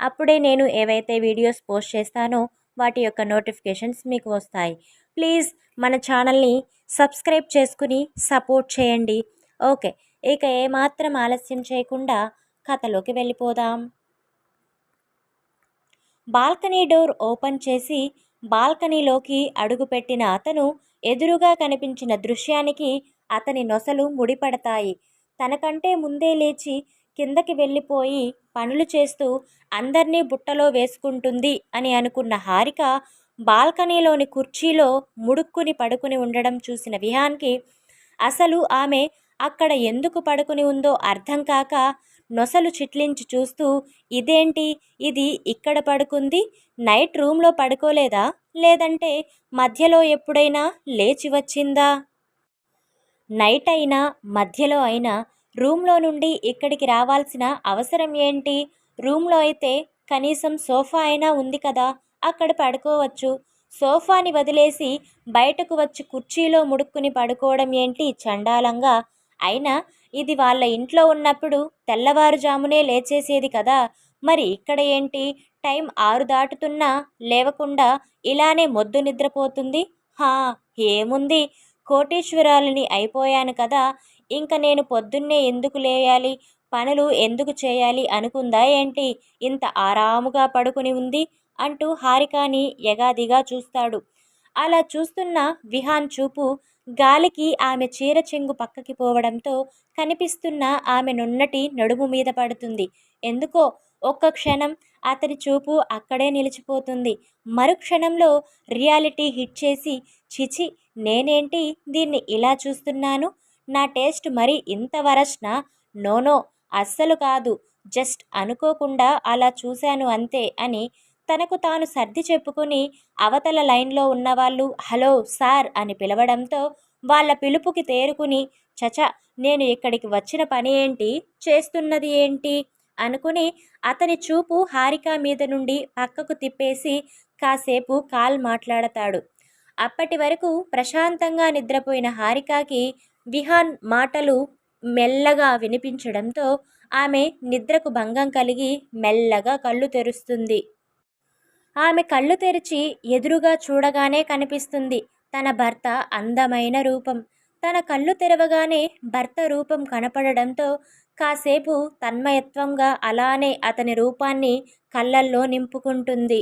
అప్పుడే నేను ఏవైతే వీడియోస్ పోస్ట్ చేస్తానో వాటి యొక్క నోటిఫికేషన్స్ మీకు వస్తాయి. ప్లీజ్ మన ఛానల్ని సబ్స్క్రైబ్ చేసుకుని సపోర్ట్ చేయండి. ఓకే ఇక ఏమాత్రం ఆలస్యం చేయకుండా కథలోకి వెళ్ళిపోదాం. బాల్కనీ డోర్ ఓపెన్ చేసి బాల్కనీలోకి అడుగుపెట్టిన అతను ఎదురుగా కనిపించిన దృశ్యానికి అతని నొసలు ముడిపడతాయి. తనకంటే ముందే లేచి కిందకి వెళ్ళిపోయి పనులు చేస్తూ అందర్నీ బుట్టలో వేసుకుంటుంది అని అనుకున్న హారిక బాల్కనీలోని కుర్చీలో ముడుక్కుని పడుకుని ఉండడం చూసిన విహాన్కి అసలు ఆమె అక్కడ ఎందుకు పడుకుని ఉందో అర్థం కాక నొసలు చిట్లించి చూస్తూ ఇదేంటి? ఇది ఇక్కడ పడుకుంది? నైట్ రూమ్లో పడుకోలేదా? లేదంటే మధ్యలో ఎప్పుడైనా లేచి వచ్చిందా? నైట్ అయినా మధ్యలో అయినా రూమ్లో నుండి ఇక్కడికి రావాల్సిన అవసరం ఏంటి? రూమ్లో అయితే కనీసం సోఫా అయినా ఉంది కదా అక్కడ పడుకోవచ్చు. సోఫాని వదిలేసి బయటకు వచ్చి కుర్చీలో ముడుక్కుని పడుకోవడం ఏంటి చండాలంగా? అయినా ఇది వాళ్ళ ఇంట్లో ఉన్నప్పుడు తెల్లవారుజామునే లేచేసేది కదా మరి ఇక్కడ ఏంటి? టైం ఆరు దాటుతున్నా లేవకుండా ఇలానే మొద్దు నిద్రపోతుంది? హా ఏముంది? కోటీశ్వరాలని అయిపోయాను కదా ఇంక నేను పొద్దున్నే ఎందుకు లేయాలి? పనులు ఎందుకు చేయాలి అనుకుందా ఏంటి? ఇంత ఆరాముగా పడుకుని ఉంది అంటూ హారికాని యగాదిగా చూస్తాడు. అలా చూస్తున్న విహాన్ చూపు గాలికి ఆమె చీర చెంగు పక్కకి పోవడంతో కనిపిస్తున్న ఆమె నున్నటి నడుము మీద పడుతుంది. ఎందుకో ఒక్క క్షణం అతని చూపు అక్కడే నిలిచిపోతుంది. మరుక్షణంలో రియాలిటీ హిట్ చేసి చిచి నేనేంటి దీన్ని ఇలా చూస్తున్నాను? నా టేస్ట్ మరి ఇంత వరస్నా? నోనో అస్సలు కాదు. జస్ట్ అనుకోకుండా అలా చూశాను అంతే అని తనకు తాను సర్ది చెప్పుకుని అవతల లైన్లో ఉన్నవాళ్ళు హలో సార్ అని పిలవడంతో వాళ్ళ పిలుపుకి తేరుకుని చచ నేను ఇక్కడికి వచ్చిన పని ఏంటి? చేస్తున్నది ఏంటి? అనుకుని అతని చూపు హారిక మీద నుండి పక్కకు తిప్పేసి కాసేపు కాల్ మాట్లాడతాడు. అప్పటి వరకు ప్రశాంతంగా నిద్రపోయిన హారికాకి విహాన్ మాటలు మెల్లగా వినిపించడంతో ఆమె నిద్రకు భంగం కలిగి మెల్లగా కళ్ళు తెరుస్తుంది. ఆమె కళ్ళు తెరిచి ఎదురుగా చూడగానే కనిపిస్తుంది తన భర్త అందమైన రూపం. తన కళ్ళు తెరవగానే భర్త రూపం కనపడడంతో కాసేపు తన్మయత్వంగా అలానే అతని రూపాన్ని కళ్ళల్లో నింపుకుంటుంది.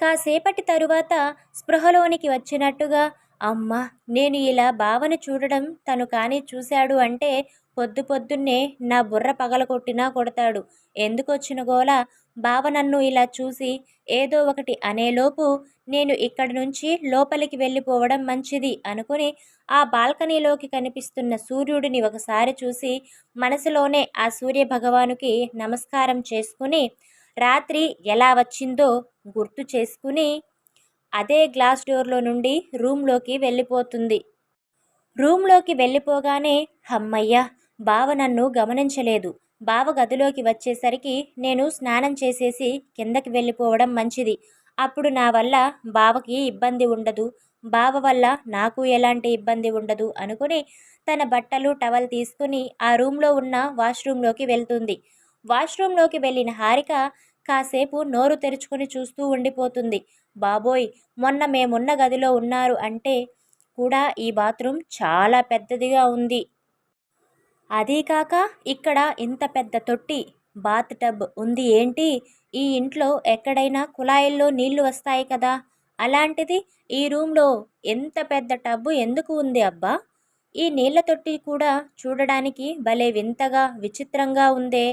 కాసేపటి తరువాత స్పృహలోనికి వచ్చినట్టుగా అమ్మ నేను ఇలా భావన చూడడం తను కానీ చూశాడు అంటే పొద్దు పొద్దున్నే నా బుర్ర పగలగొట్టినా కొడతాడు. ఎందుకొచ్చిన గోల బావ నన్ను ఇలా చూసి ఏదో ఒకటి అనేలోపు నేను ఇక్కడి నుంచి లోపలికి వెళ్ళిపోవడం మంచిది అనుకుని ఆ బాల్కనీలోకి కనిపిస్తున్న సూర్యుడిని ఒకసారి చూసి మనసులోనే ఆ సూర్య భగవానుకి నమస్కారం చేసుకుని రాత్రి ఎలా వచ్చిందో గుర్తు చేసుకుని అదే గ్లాస్ డోర్లో నుండి రూమ్లోకి వెళ్ళిపోతుంది. రూమ్లోకి వెళ్ళిపోగానే హమ్మయ్య బావ నన్ను గమనించలేదు. బావ గదిలోకి వచ్చేసరికి నేను స్నానం చేసేసి కిందకి వెళ్ళిపోవడం మంచిది. అప్పుడు నా వల్ల బావకి ఇబ్బంది ఉండదు. బావ వల్ల నాకు ఎలాంటి ఇబ్బంది ఉండదు అనుకుని తన బట్టలు టవల్ తీసుకుని ఆ రూమ్లో ఉన్న వాష్రూమ్లోకి వెళ్తుంది. వాష్రూమ్లోకి వెళ్ళిన హారిక కాసేపు నోరు తెరుచుకుని చూస్తూ ఉండిపోతుంది. బాబోయ్ మొన్న మేమున్న గదిలో ఉన్నారు అంటే కూడా ఈ బాత్రూమ్ చాలా పెద్దదిగా ఉంది. అదీకాక ఇక్కడ ఇంత పెద్ద తొట్టి బాత్ టబ్ ఉంది ఏంటి? ఈ ఇంట్లో ఎక్కడైనా కుళాయిల్లో నీళ్ళు వస్తాయి కదా? అలాంటిది ఈ రూమ్లో ఎంత పెద్ద టబ్బు ఎందుకు ఉంది అబ్బా? ఈ నీళ్ళ తొట్టి కూడా చూడడానికి భలే వింతగా విచిత్రంగా ఉందే.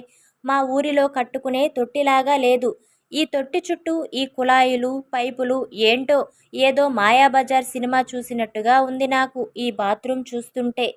మా ఊరిలో కట్టుకునే తొట్టిలాగా లేదు. ఈ తొట్టి చుట్టూ ఈ కుళాయిలు పైపులు ఏంటో ఏదో మాయాబజార్ సినిమా చూసినట్టుగా ఉంది నాకు ఈ బాత్రూమ్ చూస్తుంటే.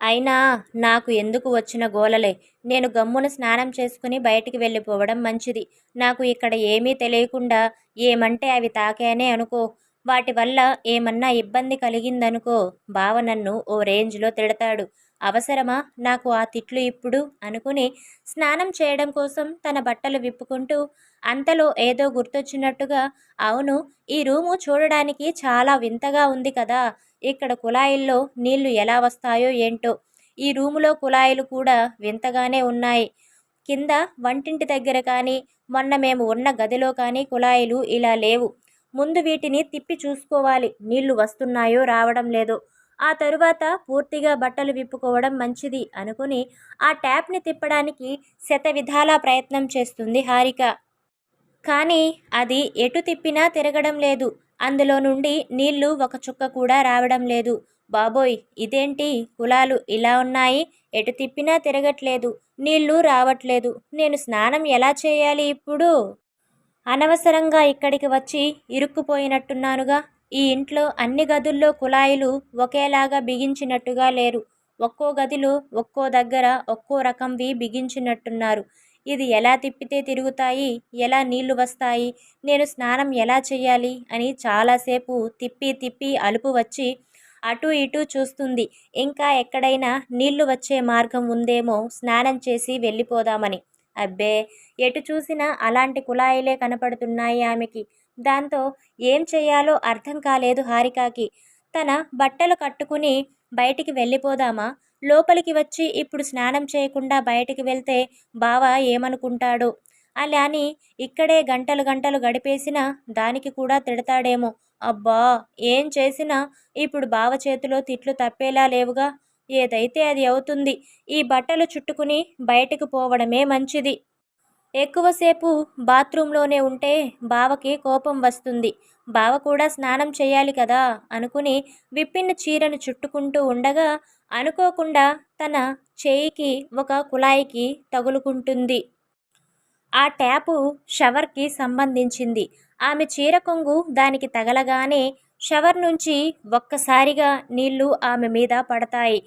అయినా నాకు ఎందుకు వచ్చిన గోలలే? నేను గమ్మున స్నానం చేసుకుని బయటికి వెళ్ళిపోవడం మంచిది. నాకు ఇక్కడ ఏమీ తెలియకుండా ఏమంటే అవి తాకానే అనుకో. వాటి వల్ల ఏమన్నా ఇబ్బంది కలిగిందనుకో బావ నన్ను ఓ రేంజ్లో తిడతాడు. అవసరమా? నాకు ఆ తిట్లు ఇప్పుడు? అనుకుని స్నానం చేయడం కోసం తన బట్టలు విప్పుకుంటూ అంతలో ఏదో గుర్తొచ్చినట్టుగా అవును ఈ రూము చూడడానికి చాలా వింతగా ఉంది కదా ఇక్కడ కుళాయిల్లో నీళ్ళు ఎలా వస్తాయో ఏంటో. ఈ రూములో కుళాయిలు కూడా వింతగానే ఉన్నాయి. కింద వంటింటి దగ్గర కానీ మొన్న మేము ఉన్న గదిలో కానీ కుళాయిలు ఇలా లేవు. ముందు వీటిని తిప్పి చూసుకోవాలి. నీళ్ళు వస్తున్నాయో రావడం లేదో. ఆ తరువాత పూర్తిగా బట్టలు విప్పుకోవడం మంచిది అనుకుని ఆ ట్యాప్ని తిప్పడానికి శత విధాలా ప్రయత్నం చేస్తుంది హారిక. కానీ అది ఎటు తిప్పినా తిరగడం లేదు. అందులో నుండి నీళ్ళు ఒక చుక్క కూడా రావడం లేదు. బాబోయ్! ఇదేంటి? కులాలు ఇలా ఉన్నాయి. ఎటు తిప్పినా తిరగట్లేదు. నీళ్ళు రావట్లేదు. నేను స్నానం ఎలా చేయాలి ఇప్పుడు? అనవసరంగా ఇక్కడికి వచ్చి ఇరుక్కుపోయినట్టున్నానుగా. ఈ ఇంట్లో అన్ని గదుల్లో కుళాయిలు ఒకేలాగా బిగించినట్టుగా లేరు. ఒక్కో గదిలో ఒక్కో దగ్గర ఒక్కో రకంవి బిగించినట్టున్నారు. ఇది ఎలా తిప్పితే తిరుగుతాయి? ఎలా నీళ్ళు వస్తాయి? నేను స్నానం ఎలా చేయాలి అని చాలాసేపు తిప్పి తిప్పి అలుపు వచ్చి అటు ఇటు చూస్తుంది. ఇంకా ఎక్కడైనా నీళ్ళు వచ్చే మార్గం ఉందేమో స్నానం చేసి వెళ్ళిపోదామని. అబ్బే! ఎటు చూసినా అలాంటి కుళాయిలే కనపడుతున్నాయి ఆమెకి. దాంతో ఏం చేయాలో అర్థం కాలేదు హారికాకి. తన బట్టలు కట్టుకుని బయటికి వెళ్ళిపోదామా? లోపలికి వచ్చి ఇప్పుడు స్నానం చేయకుండా బయటికి వెళ్తే బావ ఏమనుకుంటాడు? అలా అని ఇక్కడే గంటలు గంటలు గడిపేసినా దానికి కూడా తిడతాడేమో. అబ్బా ఏం చేసినా ఇప్పుడు బావ చేతిలో తిట్లు తప్పేలా లేవుగా. ఏదైతే అది అవుతుంది ఈ బట్టలు చుట్టుకుని బయటకు పోవడమే మంచిది. ఎక్కువసేపు బాత్రూంలోనే ఉంటే బావకి కోపం వస్తుంది. బావ కూడా స్నానం చేయాలి కదా అనుకుని విప్పిన చీరను చుట్టుకుంటూ ఉండగా అనుకోకుండా తన చేయికి ఒక కుళాయికి తగులుకుంటుంది. ఆ ట్యాపు షవర్కి సంబంధించింది. ఆమె చీర కొంగు దానికి తగలగానే షవర్ నుంచి ఒక్కసారిగా నీళ్ళు ఆమె మీద పడతాయి.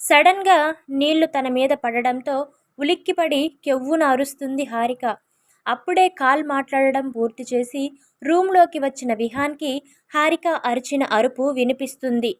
సడన్గా నీళ్ళు తన మీద పడడంతో ఉలిక్కిపడి కెవ్వున అరుస్తుంది హారిక. అప్పుడే కాల్ మాట్లాడడం పూర్తి చేసి రూమ్లోకి వచ్చిన విహాన్కి హారిక అరిచిన అరుపు వినిపిస్తుంది.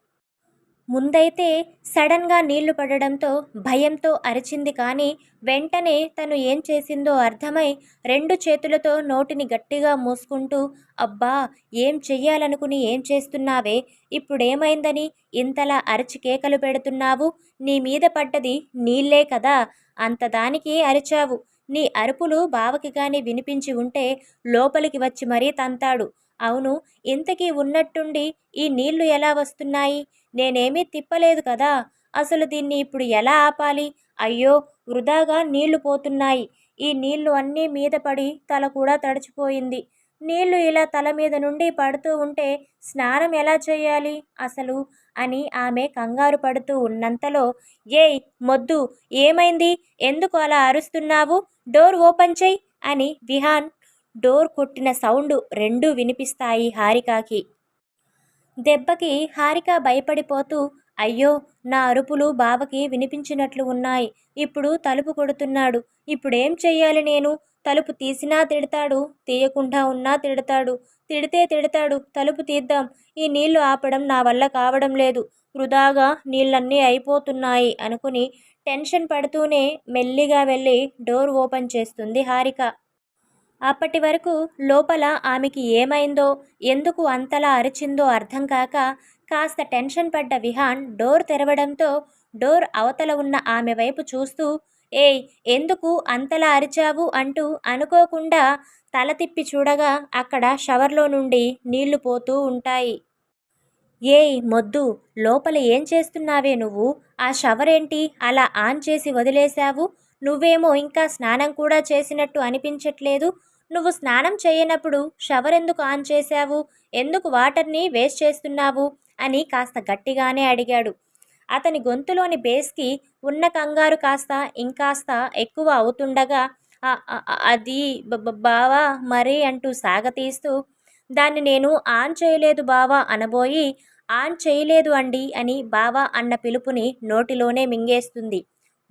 ముందైతే సడన్గా నీళ్ళు పడడంతో భయంతో అరిచింది కానీ వెంటనే తను ఏం చేసిందో అర్థమై రెండు చేతులతో నోటిని గట్టిగా మూసుకుంటూ అబ్బా ఏం చెయ్యాలనుకుని ఏం చేస్తున్నావే? ఇప్పుడేమైందని? ఇంతలా అరిచి కేకలు పెడుతున్నావు? నీ మీద పడ్డది నీళ్ళే కదా? అంతదానికి అరిచావు. నీ అరుపులు బావకి కానీ వినిపించి ఉంటే లోపలికి వచ్చి మరీ తంతాడు. అవును ఇంతకీ ఉన్నట్టుండి ఈ నీళ్ళు ఎలా వస్తున్నాయి? నేనేమీ తిప్పలేదు కదా? అసలు దీన్ని ఇప్పుడు ఎలా ఆపాలి? అయ్యో వృధాగా నీళ్ళు పోతున్నాయి. ఈ నీళ్ళు అన్నీ మీద పడి తల కూడా తడిచిపోయింది. నీళ్ళు ఇలా తల మీద నుండి పడుతూ ఉంటే స్నానం ఎలా చేయాలి అసలు? అని ఆమె కంగారు పడుతూ ఉన్నంతలో ఏయ్ మొద్దు ఏమైంది? ఎందుకు అలా అరుస్తున్నావు? డోర్ ఓపెన్ చెయ్యి అని విహాన్ డోర్ కొట్టిన సౌండ్ రెండూ వినిపిస్తాయి హారికాకి. దెబ్బకి హారిక భయపడిపోతూ అయ్యో నా అరుపులు బావకి వినిపించినట్లు ఉన్నాయి. ఇప్పుడు తలుపు కొడుతున్నాడు. ఇప్పుడేం చెయ్యాలి నేను? తలుపు తీసినా తిడతాడు తీయకుండా ఉన్నా తిడతాడు. తిడితే తిడతాడు తలుపు తీద్దాం. ఈ నీళ్ళు ఆపడం నా వల్ల కావడం లేదు. వృధాగా నీళ్ళన్నీ అయిపోతున్నాయి అనుకుని టెన్షన్ పడుతూనే మెల్లిగా వెళ్ళి డోర్ ఓపెన్ చేస్తుంది హారిక. అప్పటి వరకు లోపల ఆమెకి ఏమైందో ఎందుకు అంతలా అరిచిందో అర్థం కాక కాస్త టెన్షన్ పడ్డ విహాన్ డోర్ తెరవడంతో డోర్ అవతల ఉన్న ఆమె వైపు చూస్తూ ఏయ్ ఎందుకు అంతలా అరిచావు? అంటూ అనుకోకుండా తల తిప్పి చూడగా అక్కడ షవర్లో నుండి నీళ్ళు పోతూ ఉంటాయి. ఏయ్ మొద్దు లోపల ఏం చేస్తున్నావే నువ్వు? ఆ షవర్ ఏంటి? అలా ఆన్ చేసి వదిలేశావు? నువ్వేమో ఇంకా స్నానం కూడా చేసినట్టు అనిపించట్లేదు? నువ్వు స్నానం చేయనప్పుడు షవర్ ఎందుకు ఆన్ చేశావు? ఎందుకు వాటర్ని వేస్ట్ చేస్తున్నావు? అని కాస్త గట్టిగానే అడిగాడు. అతని గొంతులోని బేస్కి ఉన్న కంగారు కాస్త ఇంకాస్త ఎక్కువ అవుతుండగా అది బావా మరి అంటూ సాగతీస్తూ దాన్ని నేను ఆన్ చేయలేదు బావా అనబోయి ఆన్ చేయలేదు అండి అని బావా అన్న పిలుపుని నోటిలోనే మింగేస్తుంది.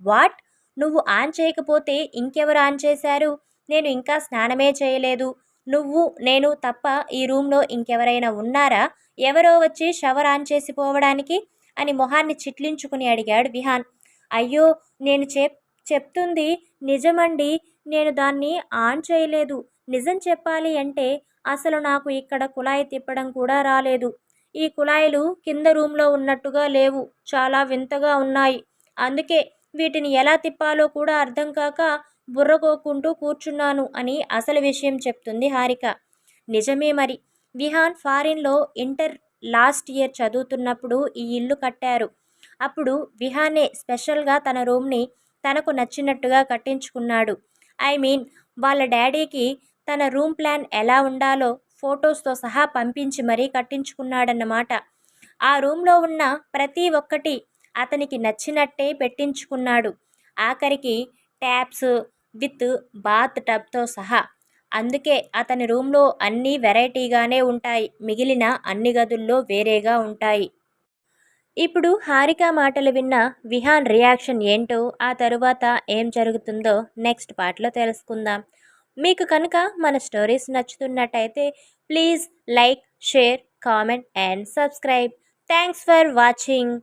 వాట్? నువ్వు ఆన్ చేయకపోతే ఇంకెవరు ఆన్ చేశారు? నేను ఇంకా స్నానమే చేయలేదు. నువ్వు నేను తప్ప ఈ రూమ్లో ఇంకెవరైనా ఉన్నారా? ఎవరో వచ్చి షవర్ ఆన్ చేసి పోవడానికి? అని మొహాన్ని చిట్లించుకుని అడిగాడు విహాన్. అయ్యో నేను చెప్ చెప్తుంది నిజమండి. నేను దాన్ని ఆన్ చేయలేదు. నిజం చెప్పాలి అంటే అసలు నాకు ఇక్కడ కుళాయి తిప్పడం కూడా రాలేదు. ఈ కుళాయిలు కింద రూమ్లో ఉన్నట్టుగా లేవు. చాలా వింతగా ఉన్నాయి. అందుకే వీటిని ఎలా తిప్పాలో కూడా అర్థం కాక బుర్రగోకుంటూ కూర్చున్నాను అని అసలు విషయం చెప్తుంది హారిక. నిజమే మరి. విహాన్ ఫారిన్లో ఇంటర్ లాస్ట్ ఇయర్ చదువుతున్నప్పుడు ఈ ఇల్లు కట్టారు. అప్పుడు విహానే స్పెషల్గా తన రూమ్ని తనకు నచ్చినట్టుగా కట్టించుకున్నాడు. ఐ మీన్ వాళ్ళ డాడీకి తన రూమ్ ప్లాన్ ఎలా ఉండాలో ఫొటోస్తో సహా పంపించి మరీ కట్టించుకున్నాడన్నమాట. ఆ రూమ్లో ఉన్న ప్రతి ఒక్కటి అతనికి నచ్చినట్టే పెట్టించుకున్నాడు. ఆఖరికి ట్యాప్స్ విత్ బాత్ టబ్తో సహా. అందుకే అతని రూమ్లో అన్నీ వెరైటీగానే ఉంటాయి. మిగిలిన అన్ని గదుల్లో వేరేగా ఉంటాయి. ఇప్పుడు హారిక మాటలు విన్న విహాన్ రియాక్షన్ ఏంటో ఆ తరువాత ఏం జరుగుతుందో నెక్స్ట్ పార్ట్లో తెలుసుకుందాం. మీకు కనుక మన stories నచ్చుతున్నట్టయితే please like share comment and subscribe. Thanks for watching.